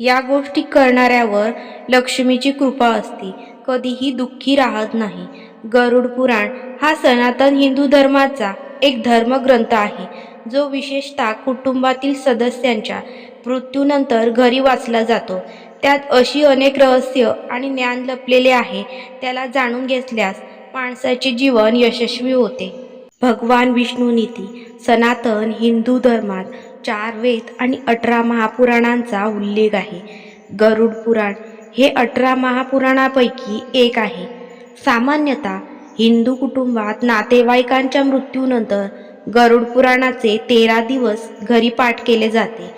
या गोष्टी करणाऱ्यावर लक्ष्मीची कृपा असते. कधीही दुःखी राहत नाही. गरुड पुराण हा सनातन हिंदू धर्माचा एक धर्मग्रंथ आहे जो विशेषतः कुटुंबातील सदस्यांच्या मृत्यूनंतर घरी वाचला जातो. त्यात अशी अनेक रहस्य आणि ज्ञान लपलेले आहे त्याला जाणून घेतल्यास माणसाचे जीवन यशस्वी होते. भगवान विष्णू नीती सनातन हिंदू धर्मात चार वेद आणि अठरा महापुराणांचा उल्लेख आहे. गरुड पुराण हे अठरा महापुराणापैकी एक आहे. सामान्यतः हिंदू कुटुंबात नातेवाईकांच्या मृत्यूनंतर गरुड पुराणाचे तेरा दिवस घरी पाठ केले जाते.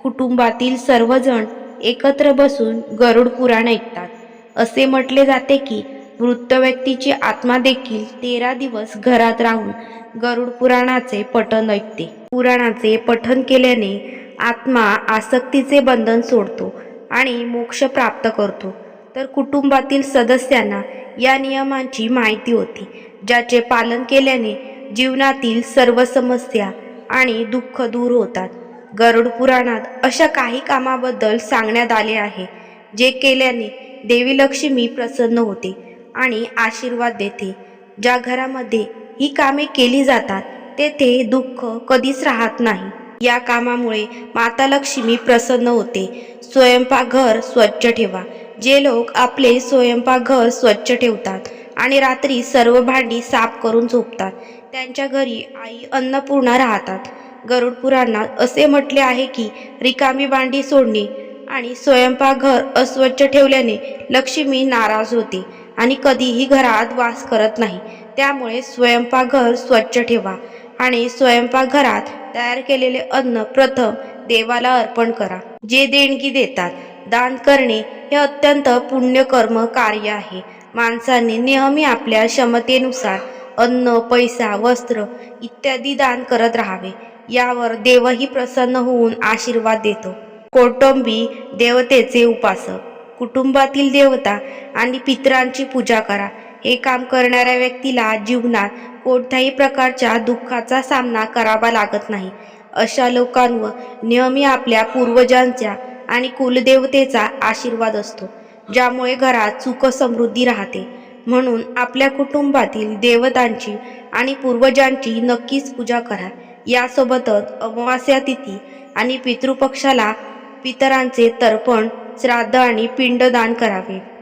कुटुंबातील सर्वजण एकत्र बसून गरुड पुराण ऐकतात. असे म्हटले जाते की मृत व्यक्तीची आत्मा देखील तेरा दिवस घरात राहून गरुड पुराणाचे पठण ऐकते. पुराणाचे पठण केल्याने आत्मा आसक्तीचे बंधन सोडतो आणि मोक्ष प्राप्त करतो. तर कुटुंबातील सदस्यांना या नियमांची माहिती होती ज्याचे पालन केल्याने जीवनातील सर्व समस्या आणि दुःख दूर होतात. गरुड पुराणात अशा काही कामाबद्दल सांगण्यात आले आहे जे केल्याने देवी लक्ष्मी प्रसन्न होते. आणि आशीर्वाद देते. ज्या घरामध्ये ही कामे केली जातात तेथे दुःख कधीच राहत नाही. या कामामुळे माता लक्ष्मी प्रसन्न होते. स्वयंपाकघर स्वच्छ ठेवा. जे लोक आपले स्वयंपाकघर स्वच्छ ठेवतात आणि रात्री सर्व भांडी साफ करून झोपतात त्यांच्या घरी आई अन्नपूर्णा राहतात. गरुड पुराणात असे म्हटले आहे की रिकामी भांडी सोडणे आणि स्वयंपाकघर अस्वच्छ ठेवल्याने लक्ष्मी नाराज होते. आणि कधीही घरात वास करत नाही. त्यामुळे स्वयंपाकघर स्वच्छ ठेवा आणि स्वयंपाकघरात तयार केलेले अन्न प्रथम देवाला अर्पण करा. जे देणगी देतात दान करणे हे अत्यंत पुण्यकर्म कार्य आहे. माणसाने नेहमी आपल्या क्षमतेनुसार अन्न पैसा वस्त्र इत्यादी दान करत राहावे. यावर देवही प्रसन्न होऊन आशीर्वाद देतो. कौटुंबी देवतेचे उपासक कुटुंबातील देवता आणि पितरांची पूजा करा. हे काम करणाऱ्या व्यक्तीला जीवनात कोणत्याही प्रकारच्या दुःखाचा सामना करावा लागत नाही. अशा लोकांवर नेहमी आपल्या पूर्वजांच्या आणि कुलदेवतेचा आशीर्वाद असतो ज्यामुळे घरात सुख समृद्धी राहते. म्हणून आपल्या कुटुंबातील देवतांची आणि पूर्वजांची नक्कीच पूजा करा. यासोबतच अमावास्या तिथी आणि पितृपक्षाला पितरांचे तर्पण श्राद्ध आणि पिंडदान करावे.